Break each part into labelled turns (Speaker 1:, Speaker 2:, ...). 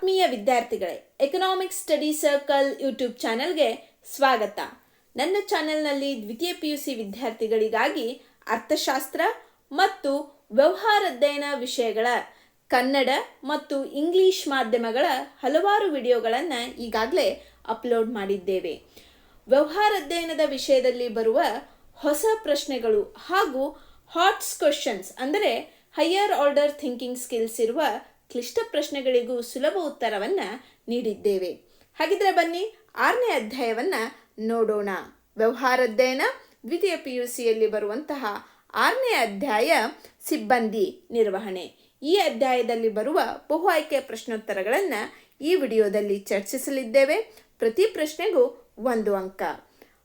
Speaker 1: ಆತ್ಮೀಯ ವಿದ್ಯಾರ್ಥಿಗಳೇ economic study circle YouTube ಚಾನೆಲ್ಗೆ ಸ್ವಾಗತ. ನನ್ನ ಚಾನೆಲ್ನಲ್ಲಿ ದ್ವಿತೀಯ ಪಿ ಯು ಸಿ ವಿದ್ಯಾರ್ಥಿಗಳಿಗಾಗಿ ಅರ್ಥಶಾಸ್ತ್ರ ಮತ್ತು ವ್ಯವಹಾರ ಅಧ್ಯಯನ ವಿಷಯಗಳ ಕನ್ನಡ ಮತ್ತು ಇಂಗ್ಲಿಷ್ ಮಾಧ್ಯಮಗಳ ಹಲವಾರು ವಿಡಿಯೋಗಳನ್ನು ಈಗಾಗಲೇ ಅಪ್ಲೋಡ್ ಮಾಡಿದ್ದೇವೆ. ವ್ಯವಹಾರ ಅಧ್ಯಯನದ ವಿಷಯದಲ್ಲಿ ಬರುವ ಹೊಸ ಪ್ರಶ್ನೆಗಳು ಹಾಗೂ ಹಾಟ್ಸ್ ಕ್ವಶನ್ಸ್ ಅಂದರೆ ಹೈಯರ್ ಆರ್ಡರ್ ಥಿಂಕಿಂಗ್ ಸ್ಕಿಲ್ಸ್ ಇರುವ ಕ್ಲಿಷ್ಟ ಪ್ರಶ್ನೆಗಳಿಗೂ ಸುಲಭ ಉತ್ತರವನ್ನು ನೀಡಿದ್ದೇವೆ. ಹಾಗಿದ್ರೆ ಬನ್ನಿ, ಆರನೇ ಅಧ್ಯಾಯವನ್ನು ನೋಡೋಣ. ವ್ಯವಹಾರ ಅಧ್ಯಯನ ದ್ವಿತೀಯ ಪಿ ಯು ಸಿಯಲ್ಲಿ ಬರುವಂತಹ ಆರನೇ ಅಧ್ಯಾಯ ಸಿಬ್ಬಂದಿ ನಿರ್ವಹಣೆ. ಈ ಅಧ್ಯಾಯದಲ್ಲಿ ಬರುವ ಬಹು ಆಯ್ಕೆ ಪ್ರಶ್ನೋತ್ತರಗಳನ್ನು ಈ ವಿಡಿಯೋದಲ್ಲಿ ಚರ್ಚಿಸಲಿದ್ದೇವೆ. ಪ್ರತಿ ಪ್ರಶ್ನೆಗೂ ಒಂದು ಅಂಕ.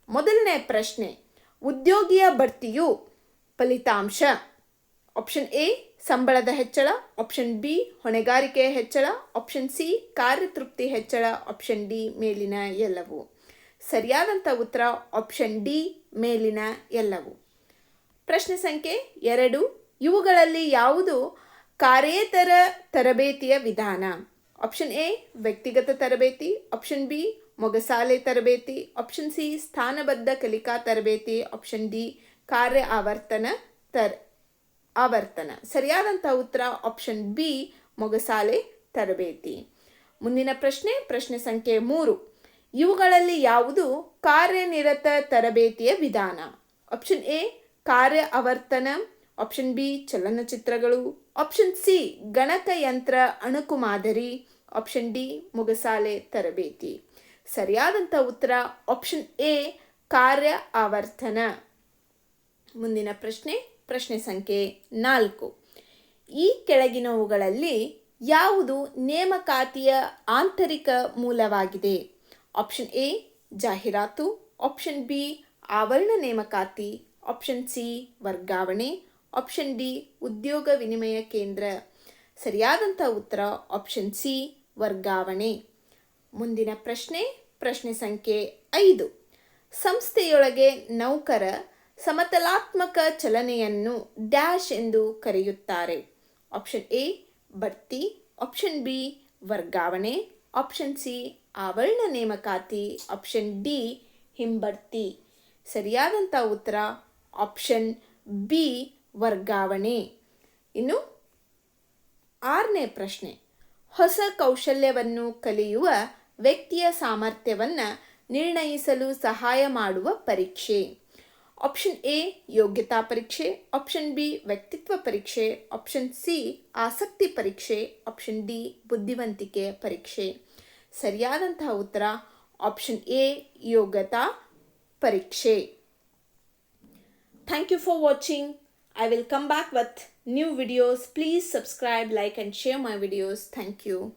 Speaker 1: ಮೊದಲನೇ ಪ್ರಶ್ನೆ, ಉದ್ಯೋಗಿಯ ಬಡ್ತಿಯು ಫಲಿತಾಂಶ. ಆಪ್ಷನ್ ಎ ಸಂಬಳದ ಹೆಚ್ಚಳ ಆಪ್ಷನ್ ಬಿ ಹೊಣೆಗಾರಿಕೆಯ ಹೆಚ್ಚಳ ಆಪ್ಷನ್ ಸಿ ಕಾರ್ಯತೃಪ್ತಿ ಹೆಚ್ಚಳ ಆಪ್ಷನ್ ಡಿ ಮೇಲಿನ ಎಲ್ಲವು ಸರಿಯಾದಂಥ ಉತ್ತರ ಆಪ್ಷನ್ ಡಿ ಮೇಲಿನ ಎಲ್ಲವು ಪ್ರಶ್ನೆ ಸಂಖ್ಯೆ ಎರಡು ಇವುಗಳಲ್ಲಿ ಯಾವುದು ಕಾರ್ಯೇತರ ತರಬೇತಿಯ ವಿಧಾನ ಆಪ್ಷನ್ ಎ ವ್ಯಕ್ತಿಗತ ತರಬೇತಿ ಆಪ್ಷನ್ ಬಿ ಮೊಗಸಾಲೆ ತರಬೇತಿ ಆಪ್ಷನ್ ಸಿ ಸ್ಥಾನಬದ್ಧ ಕಲಿಕಾ ತರಬೇತಿ ಆಪ್ಷನ್ ಡಿ ಕಾರ್ಯ ಆವರ್ತನ ತರ್ ಆವರ್ತನ. ಸರಿಯಾದಂಥ ಉತ್ತರ ಆಪ್ಷನ್ ಬಿ ಮೊಗಸಾಲೆ ತರಬೇತಿ. ಮುಂದಿನ ಪ್ರಶ್ನೆ ಪ್ರಶ್ನೆ ಸಂಖ್ಯೆ ಮೂರು. ಇವುಗಳಲ್ಲಿ ಯಾವುದು ಕಾರ್ಯನಿರತ ತರಬೇತಿಯ ವಿಧಾನ? ಆಪ್ಷನ್ ಎ ಕಾರ್ಯ ಆವರ್ತನ. ಆಪ್ಷನ್ ಬಿ ಚಲನಚಿತ್ರಗಳು. ಆಪ್ಷನ್ ಸಿ ಗಣಕಯಂತ್ರ ಅಣುಕು ಮಾದರಿ ಆಪ್ಷನ್ ಡಿ ಮುಗಸಾಲೆ ತರಬೇತಿ. ಸರಿಯಾದಂಥ ಉತ್ತರ ಆಪ್ಷನ್ ಎ ಕಾರ್ಯ ಆವರ್ತನ. ಮುಂದಿನ ಪ್ರಶ್ನೆ ಪ್ರಶ್ನೆ ಸಂಖ್ಯೆ ನಾಲ್ಕು. ಈ ಕೆಳಗಿನವುಗಳಲ್ಲಿ ಯಾವುದು ನೇಮಕಾತಿಯ ಆಂತರಿಕ ಮೂಲವಾಗಿದೆ? ಆಪ್ಷನ್ ಎ, ಜಾಹೀರಾತು. ಆಪ್ಷನ್ ಬಿ, ಆವರಣ ನೇಮಕಾತಿ. ಆಪ್ಷನ್ ಸಿ, ವರ್ಗಾವಣೆ. ಆಪ್ಷನ್ ಡಿ, ಉದ್ಯೋಗ ವಿನಿಮಯ ಕೇಂದ್ರ. ಸರಿಯಾದಂಥ ಉತ್ತರ ಆಪ್ಷನ್ ಸಿ, ವರ್ಗಾವಣೆ. ಮುಂದಿನ ಪ್ರಶ್ನೆ ಪ್ರಶ್ನೆ ಸಂಖ್ಯೆ ಐದು. ಸಂಸ್ಥೆಯೊಳಗೆ ನೌಕರ ಸಮತಲಾತ್ಮಕ ಚಲನೆಯನ್ನು ಡ್ಯಾಶ್ ಎಂದು ಕರೆಯುತ್ತಾರೆ. ಆಪ್ಷನ್ ಎ, ಬಡ್ತಿ. ಆಪ್ಷನ್ ಬಿ, ವರ್ಗಾವಣೆ. ಆಪ್ಷನ್ ಸಿ, ಆವರಣ ನೇಮಕಾತಿ. ಆಪ್ಷನ್ ಡಿ, ಹಿಂಬಡ್ತಿ. ಸರಿಯಾದಂಥ ಉತ್ತರ ಆಪ್ಷನ್ ಬಿ, ವರ್ಗಾವಣೆ. ಇನ್ನು ಆರನೇ ಪ್ರಶ್ನೆ. ಹೊಸ ಕೌಶಲ್ಯವನ್ನು ಕಲಿಯುವ ವ್ಯಕ್ತಿಯ ಸಾಮರ್ಥ್ಯವನ್ನು ನಿರ್ಣಯಿಸಲು ಸಹಾಯ ಮಾಡುವ ಪರೀಕ್ಷೆ. ಆಪ್ಷನ್ ಎ ಯೋಗ್ಯತಾ ಪರೀಕ್ಷೆ ಆಪ್ಷನ್ ಬಿ ವ್ಯಕ್ತಿತ್ವ ಪರೀಕ್ಷೆ ಆಪ್ಷನ್ ಸಿ ಆಸಕ್ತಿ ಪರೀಕ್ಷೆ ಆಪ್ಷನ್ ಡಿ ಬುದ್ಧಿವಂತಿಕೆ ಪರೀಕ್ಷೆ ಸರಿಯಾದಂತಹ ಉತ್ತರ ಆಪ್ಷನ್ ಎ ಯೋಗ್ಯತಾ ಪರೀಕ್ಷೆ Thank you for watching. I will come back with new videos. Please subscribe, like, and share my videos. Thank you.